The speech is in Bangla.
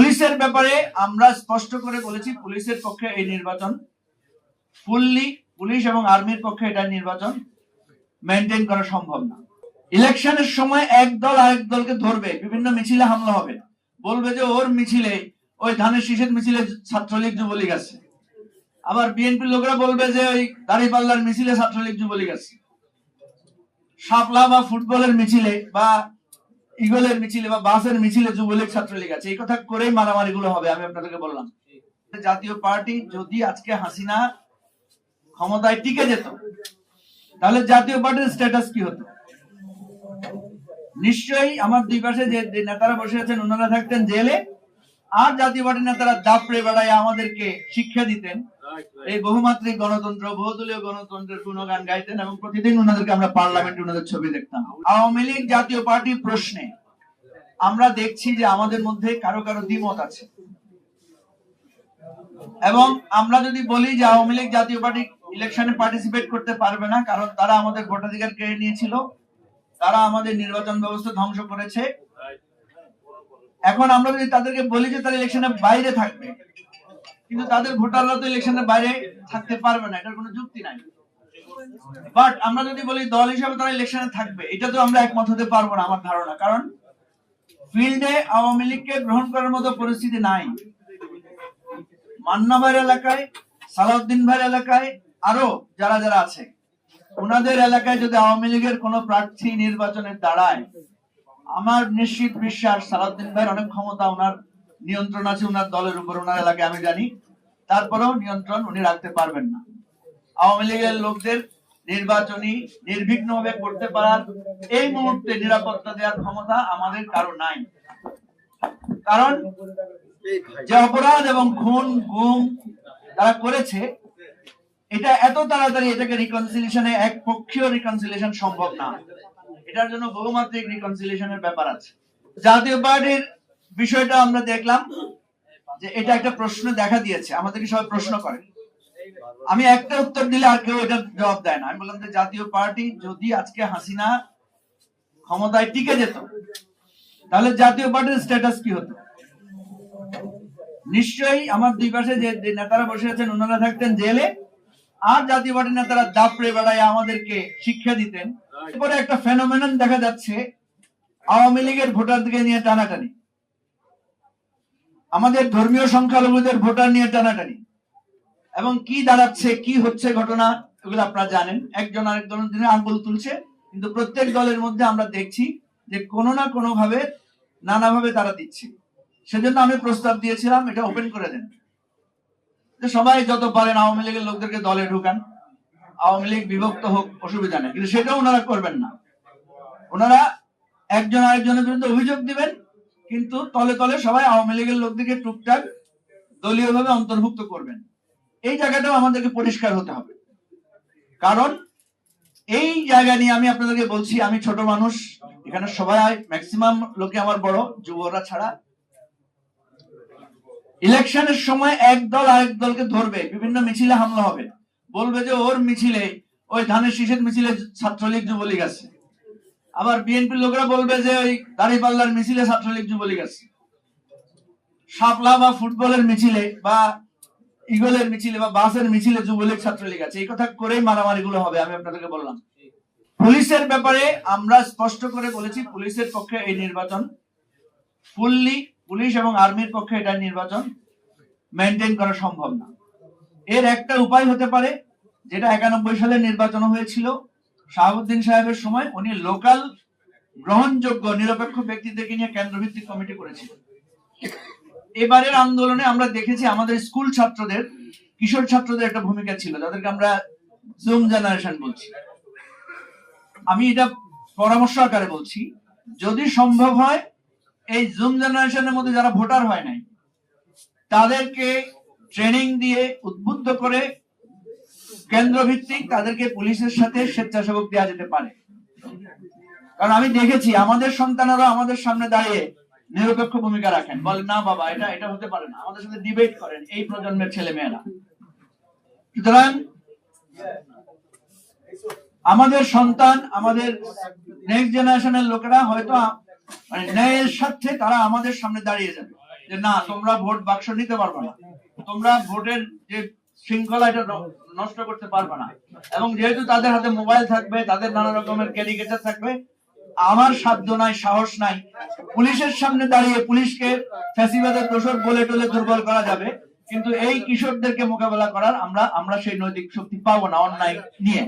পুলিশের ব্যাপারে আমরা স্পষ্ট করে বলেছি, পুলিশের পক্ষে এই নির্বাচন, ফুললি পুলিশ এবং আর্মির পক্ষে এটা নির্বাচন মেনটেন করা সম্ভব না। ইলেকশনের সময় এক দল আরেক দলকে ধরবে, বিভিন্ন মিছিলে হামলা হবে। বলবে যে ওর মিছিলে, ওই ধানের শীষের মিছিলে ছাত্রলীগ যুবলীগ আছে। আবার বিএনপির লোকরা বলবে যে ওই দাঁড়িপাল্লার মিছিলে ছাত্রলীগ যুবলীগ আছে। শাপলা বা ফুটবলের মিছিলে বা ইগলের মিছিলে বা বাসের মিছিলে যুবলীগ ছাত্রলীগ আছে। এই কথা করেই মারামারি গুলো হবে, আমি আপনাদেরকে বললাম। জাতীয় পার্টি যদি আজকে হাসিনা ক্ষমতায় টিকে যেত, তাহলে জাতীয় পার্টির স্ট্যাটাস কি হতো? নিশ্চয়ই আমার দুই পাশে যে নেতারা বসে আছেন, ওনারা থাকতেন জেলে, আর জাতীয় পার্টির নেতারা দাপড়ে বেড়ায় আমাদেরকে শিক্ষা দিতেন। এই বহুমাত্রিক গণতন্ত্র, বহুদলীয় গণতন্ত্রের গুণগান গাইতেন এবং প্রতিদিন ওনাদেরকে আমরা পার্লামেন্টে ওনাদের ছবি দেখতাম। আওয়ামী লীগ জাতীয় পার্টির প্রশ্নে, আমরা দেখছি যে আমাদের মধ্যে কারও কারও দ্বিমত আছে। এবং আমরা যদি বলি যে আওয়ামী লীগ জাতীয় পার্টি ইলেকশনে পার্টিসিপেট করতে পারবে না, কারণ তারা আমাদের ভোটাধিকার কেড়ে নিয়েছিল, তারা আমাদের নির্বাচন ব্যবস্থা ধ্বংস করেছে। এখন আমরা যদি তাদেরকে বলি যে তারা ইলেকশনের বাইরে থাকবে কিন্তু তাদের ভোটাররা তো ইলেকশনের বাইরে থাকতে পারবে না, এটার কোনো যুক্তি নাই। বাট আমরা যদি বলি দল হিসাবে তারা ইলেকশনে থাকবে, এটা তো আমরা একমত হতে পারব না আমার ধারণা, কারণ ফিল্ডে আওয়ামী লীগকে গ্রহণ করার মতো পরিস্থিতি নাই। মান্না ভাইয়ের এলাকায় সালাউদ্দিন ভাইয়ের এলাকায়, আরও যারা যারা আছে, ওনাদের এলাকায় যদি আওয়ামী লীগের কোন প্রার্থী নির্বাচনে দাঁড়ায়, আমার নিশ্চিত বিশ্বাস সালাউদ্দিন ভাইয়ের অনেক ক্ষমতা ওনার নিয়ন্ত্রণ আছে ওনার দলের উপর ওনার এলাকায় আমি জানি। তারপরেও নিয়ন্ত্রণ উনি রাখতে পারবেন না। আওয়ামী লীগের লোকদের নির্বাচনী নির্বিঘ্নভাবে করতে পারার এই মুহূর্তে নিরাপত্তা দেওয়ার ক্ষমতা আমাদের কারও নাই। কারণ যে অপরাধ এবং খুন, গুম তারা করেছে, এটা এত তাড়াতাড়ি এটাকে রিকনসিলিয়েশনে এক পক্ষীয় রিকনসিলিয়েশন সম্ভব না। এটার জন্য বহুমাত্রিক রিকনসিলিয়েশনের ব্যাপার আছে। জাতীয় পার্টির বিষয়টা আমরা দেখলাম যে এটা একটা প্রশ্ন দেখা দিয়েছে, আমাদেরকে সবাই প্রশ্ন করে। আমি একটা উত্তর দিলে আর কেউ এটা জবাব দেয় না। আমি বললাম যে জাতীয় পার্টি যদি আজকে হাসিনা ক্ষমতায় টিকে যেত, তাহলে জাতীয় পার্টির স্ট্যাটাস কি হতো? নিশ্চয়ই আমার দুই পাশে যে নেতারা বসে আছেন, ওনারা থাকতেন জেলে, আর জাতীয় পার্টির নেতারা দাপড়ে বেড়ায় আমাদেরকে শিক্ষা দিতেন। এরপরে একটা ফেনোমেনন দেখা যাচ্ছে, আওয়ামী লীগের ভোটারদেরকে নিয়ে টানাটানি। আমাদের ধর্মীয় সংখ্যালঘুদের ভোটার নিয়ে টানাটানি। এবং কি দাঁড়াচ্ছে, কি হচ্ছে ঘটনা, এগুলো আপনারা জানেন। একজন আরেকজনের দিনে আঙ্গুল তুলছে, কিন্তু প্রত্যেক দলের মধ্যে আমরা দেখছি যে কোনো না কোনো ভাবে নানাভাবে তারা দিচ্ছে। সেজন্য আমি প্রস্তাব দিয়েছিলাম, এটা ওপেন করে দেন। যে সবাই যত পারেন আওয়ামী লীগের লোকদেরকে দলে ঢুকান। আওয়ামী লীগ বিভক্ত হোক, অসুবিধা নেই। কিন্তু সেটাও ওনারা করবেন না। ওনারা একজন আরেকজনের বিরুদ্ধে অভিযোগ দিবেন কিন্তু তলে তলে সবাই আওয়ামী লীগের লোকদেরকে টুকটাক দলীয়ভাবে অন্তর্ভুক্ত করবেন। এই জায়গাটাও আমাদেরকে পরিষ্কার হতে হবে। কারণ এই জায়গা নিয়ে আমি আপনাদেরকে বলছি, আমি ছোট মানুষ, এখানে সবাই ম্যাক্সিমাম লোকে আমার বড় যুবরা ছাড়া। ইলেকশনের সময় এক দল আরেক দলকে ধরবে, বিভিন্ন মিছিলে হামলা হবে। বলবে যে ওর মিছিলে, ওই ধানের শীষের মিছিলে ছাত্রলীগ, যুবলীগ আছে। আবার বিএনপির লোকরা বলবে যে ওই দাঁড়িপাল্লার মিছিলে ছাত্রলীগ যুবলীগ আছে। শাপলা বা ফুটবলের মিছিলে বা ইগলের মিছিলে বা বাসের মিছিলে যুবলীগ ছাত্রলীগ আছে। এই কথা করেই মারামারি গুলো হবে, আমি আপনাদেরকে বললাম। পুলিশের ব্যাপারে আমরা স্পষ্ট করে বলেছি, পুলিশের পক্ষে এই নির্বাচন। ফুললি পুলিশ এবং আর্মির পক্ষে এটা নির্বাচন মেনটেন করা সম্ভব না। এর একটা উপায় হতে পারে, যেটা একানব্বই সালে নির্বাচন হয়েছিল। শাহাবুদ্দিন সাহেবের সময় উনি লোকাল গ্রহণযোগ্য নিরপেক্ষ ব্যক্তিদেরকে নিয়ে কেন্দ্রভিত্তিক কমিটি করেছিলেন। এবারের আন্দোলনে আমরা দেখেছি আমাদের স্কুল ছাত্রদের, কিশোর ছাত্রদের একটা ভূমিকা ছিল, যাদেরকে আমরা জুম জেনারেশন বলছি। আমি এটা পরামর্শ আকারে বলছি, যদি সম্ভব হয়, এই জুম জেনারেশনের মধ্যে যারা ভোটার হয় নাই, তাদেরকে ট্রেনিং দিয়ে উদ্বুদ্ধ করে কেন্দ্র ভিত্তিক তাদেরকে পুলিশের সাথে স্বেচ্ছাসেবক দেওয়া যেতে পারে। কারণ আমি দেখেছি, আমাদের সন্তানেরা আমাদের সামনে দাঁড়িয়ে নিরপেক্ষ ভূমিকা রাখেন। বলেন, না বাবা, এটা এটা হতে পারে না। আমাদের সাথে ডিবেট করেন এই প্রজন্মের ছেলে মেয়েরা সুতরাং আমাদের সন্তান, আমাদের নেক্সট জেনারেশনের লোকেরা হয়তো মানে ন্যায়ের স্বার্থে তারা আমাদের সামনে দাঁড়িয়ে যাবে। যে, না, তোমরা ভোট বাক্স নিতে পারবে না। তোমরা ভোটের যে শৃঙ্খলা এটা নষ্ট করতে পারবে না। এবং যেহেতু তাদের হাতে মোবাইল থাকবে, তাদের নানা রকমের ক্যারিকেটার থাকবে, আমার সাধ্য নাই, সাহস নাই, পুলিশের সামনে দাঁড়িয়ে পুলিশকে ফ্যাসিবাদের দোষর বলে টলে দুর্বল করা যাবে, কিন্তু এই কিশোরদেরকে মোকাবেলা করার আমরা আমরা সেই নৈতিক শক্তি পাবো না অন্যায় নিয়ে।